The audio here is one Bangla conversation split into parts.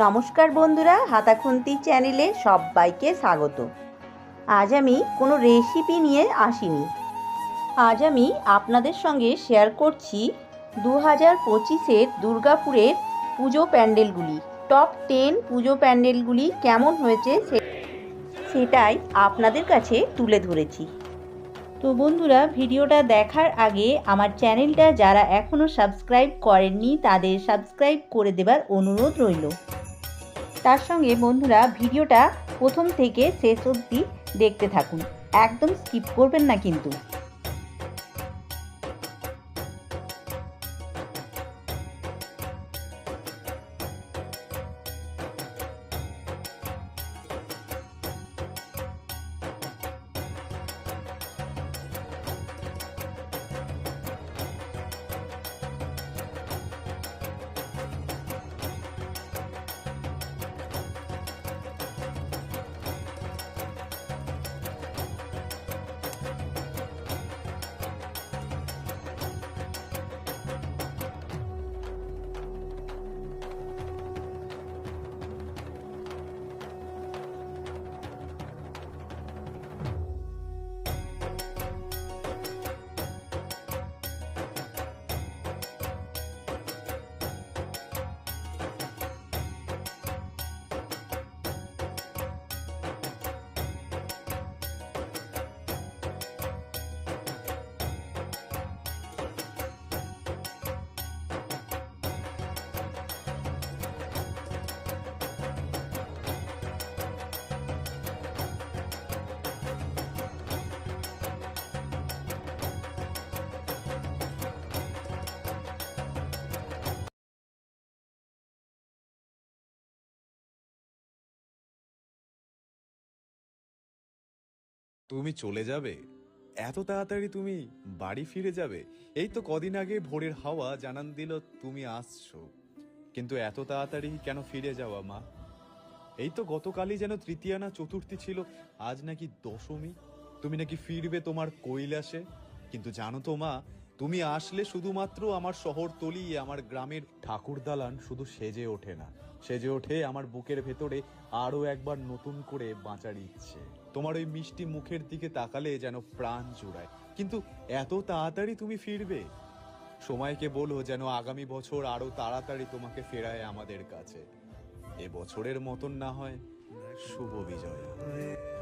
নমস্কার বন্ধুরা, হাতাখুন্তি চ্যানেলে সবাইকে স্বাগত। আজ আমি কোনো রেসিপি নিয়ে আসিনি। আজ আমি আপনাদের সঙ্গে শেয়ার করছি দু হাজার পঁচিশের দুর্গাপুরের পুজো প্যান্ডেলগুলি। টপ টেন পুজো প্যান্ডেলগুলি কেমন হয়েছে সেটাই আপনাদের কাছে তুলে ধরেছি। তো বন্ধুরা, ভিডিওটা দেখার আগে আমার চ্যানেলটা যারা এখনও সাবস্ক্রাইব করেননি, তাদের সাবস্ক্রাইব করে দেবার অনুরোধ রইল। তার সঙ্গে বন্ধুরা ভিডিওটা প্রথম থেকে শেষ অবধি দেখতে থাকুন। একদম স্কিপ করবেন না কিন্তু। তুমি চলে যাবে? এত তাড়াতাড়ি তুমি বাড়ি ফিরে যাবে? এই তো কদিন আগে ভোরের হাওয়া জানান দিল তুমি আসছো। কিন্তু এত তাড়াতাড়ি কেন ফিরে যাওয়া, মা? এই তো গতকালই যেন তৃতীয়া না চতুর্থী ছিল, আজ নাকি দশমী? তুমি নাকি ফিরবে তোমার কৈলাসে? কিন্তু জানো তো, মা তুমি আসলে শুধুমাত্র আমার শহর তলি, আমার গ্রামের ঠাকুর দালান শুধু সেজে ওঠে না। সেজে ওঠে আমার বুকের ভেতরে আরও একবার নতুন করে বাঁচার ইচ্ছে। তোমার ওই মিষ্টি মুখের দিকে তাকালে যেন প্রাণ জুড়ায়। কিন্তু এত তাড়াতাড়ি তুমি ফিরবে? সময়কে বলো যেন আগামী বছর আরও তাড়াতাড়ি তোমাকে ফেরায় আমাদের কাছে। এ বছরের মতন না হয়, শুভ বিজয়।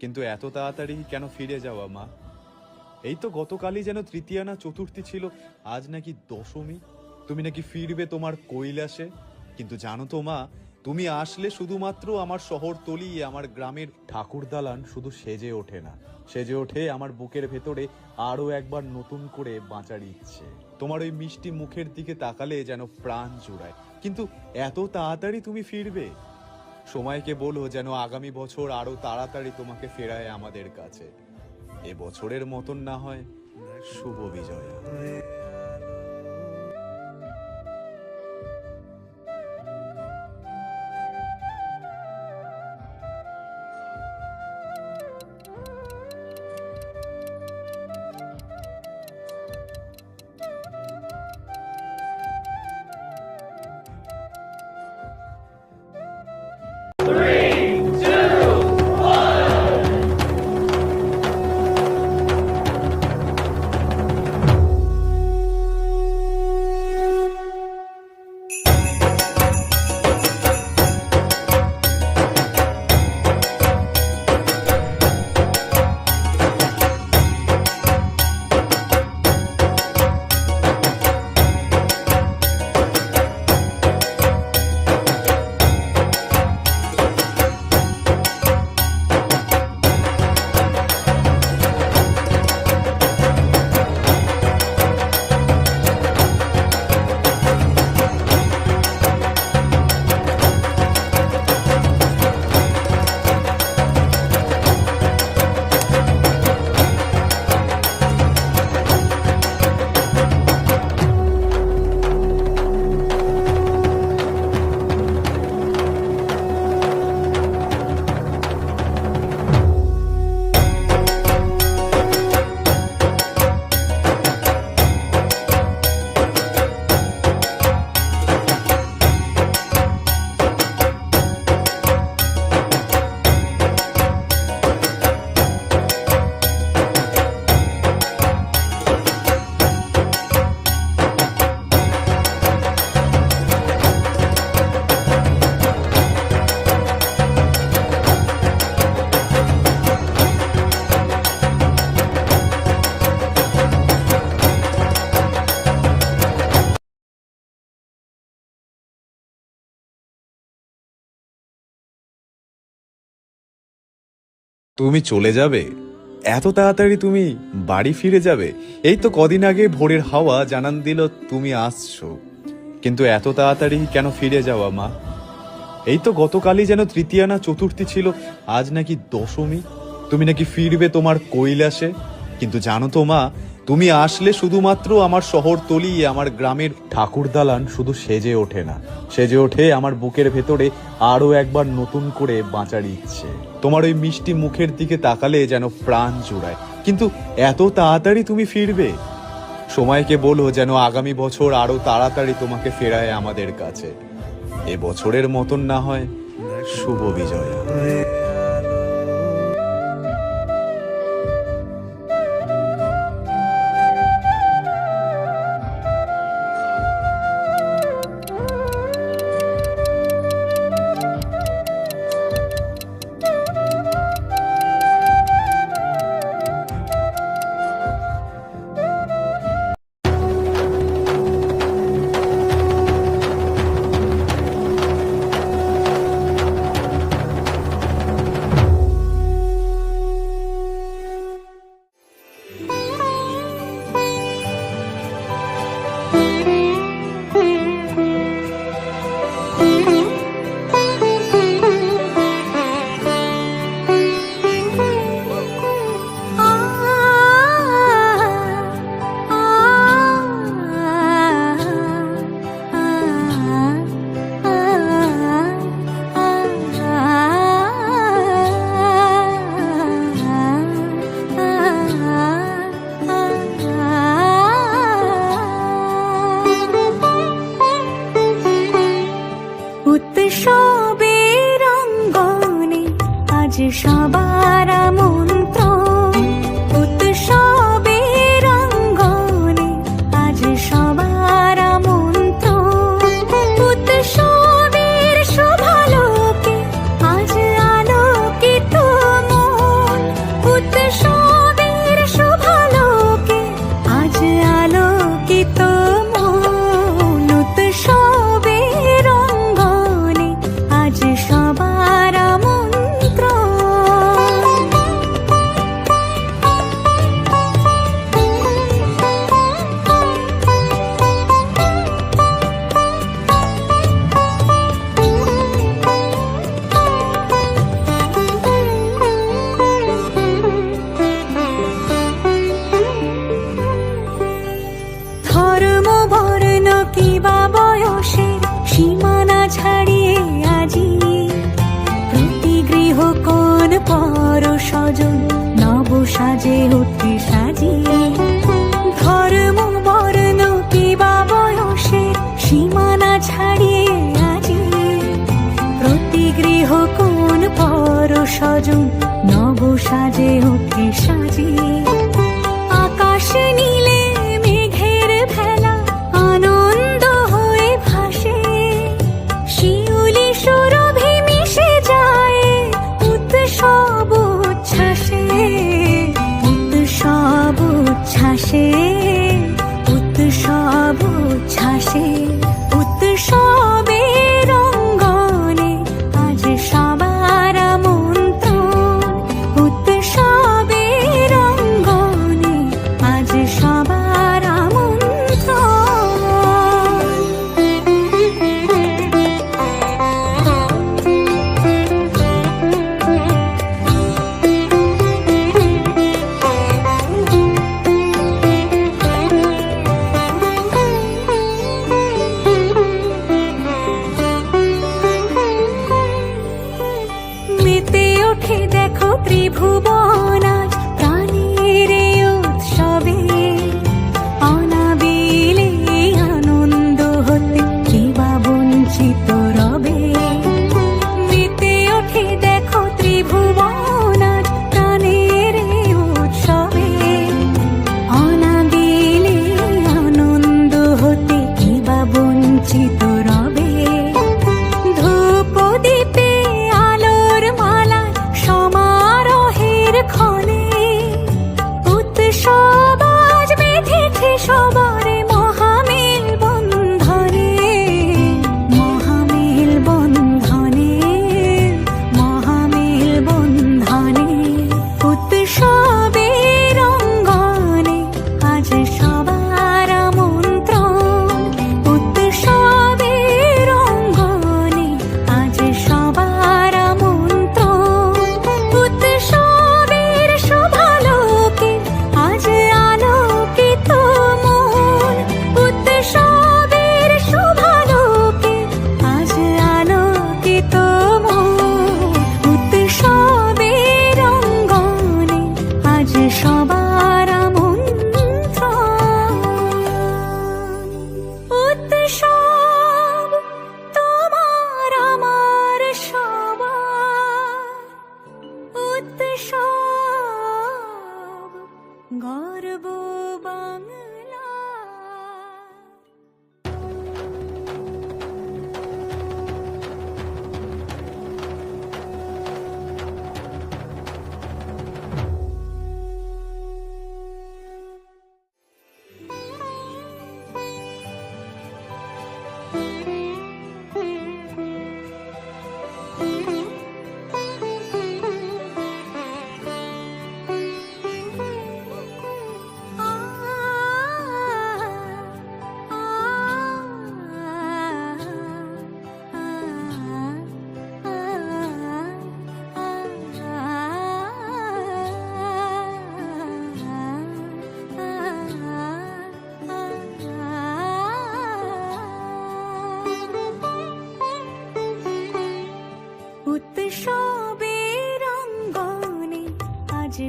কিন্তু এত তাড়াতাড়ি কেন ফিরে যাওয়া, মা? এই তো গতকালই যেন তৃতীয়া না চতুর্থী ছিল, আজ নাকি দশমী? তুমি নাকি ফিরবে তোমার কৈলাসে? কিন্তু জানো তো, মা তুমি আসলে শুধুমাত্র আমার শহর তলি, আমার গ্রামের ঠাকুর দালান শুধু সেজে ওঠে না। সেজে ওঠে আমার বুকের ভেতরে আরও একবার নতুন করে বাঁচার ইচ্ছে। তোমার ওই মিষ্টি মুখের দিকে তাকালে যেন প্রাণ জুড়ায়। কিন্তু এত তাড়াতাড়ি তুমি ফিরবে? সময়কে বলো যেন আগামী বছর আরও তাড়াতাড়ি তোমাকে ফেরায় আমাদের কাছে। এ বছরের মতন না হয়, শুভ বিজয়া। তুমি চলে যাবে? এত তাড়াতাড়ি তুমি বাড়ি ফিরে যাবে? এই তো কদিন আগে ভোরের হাওয়া জানান দিল তুমি আসছো। কিন্তু এত তাড়াতাড়ি কেন ফিরে যাওয়া, মা? এই তো গতকালই যেন তৃতীয়া না চতুর্থী ছিল, আজ নাকি দশমী। তুমি নাকি ফিরবে তোমার কৈলাসে? কিন্তু জানো তো, মা, তুমি আসলে শুধুমাত্র আমার শহর তলি আমার গ্রামের ঠাকুর দালান শুধু সেজে ওঠে না। সেজে ওঠে আমার বুকের ভেতরে আরও একবার নতুন করে বাঁচার ইচ্ছে। তোমার ওই মিষ্টি মুখের দিকে তাকালে যেন প্রাণ জুড়ায়। কিন্তু এত তাড়াতাড়ি তুমি ফিরবে? সময়কে বলো যেন আগামী বছর আরও তাড়াতাড়ি তোমাকে ফেরায় আমাদের কাছে। এ বছরের মতন না হয়, শুভ বিজয়া। 是沙巴。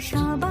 沙巴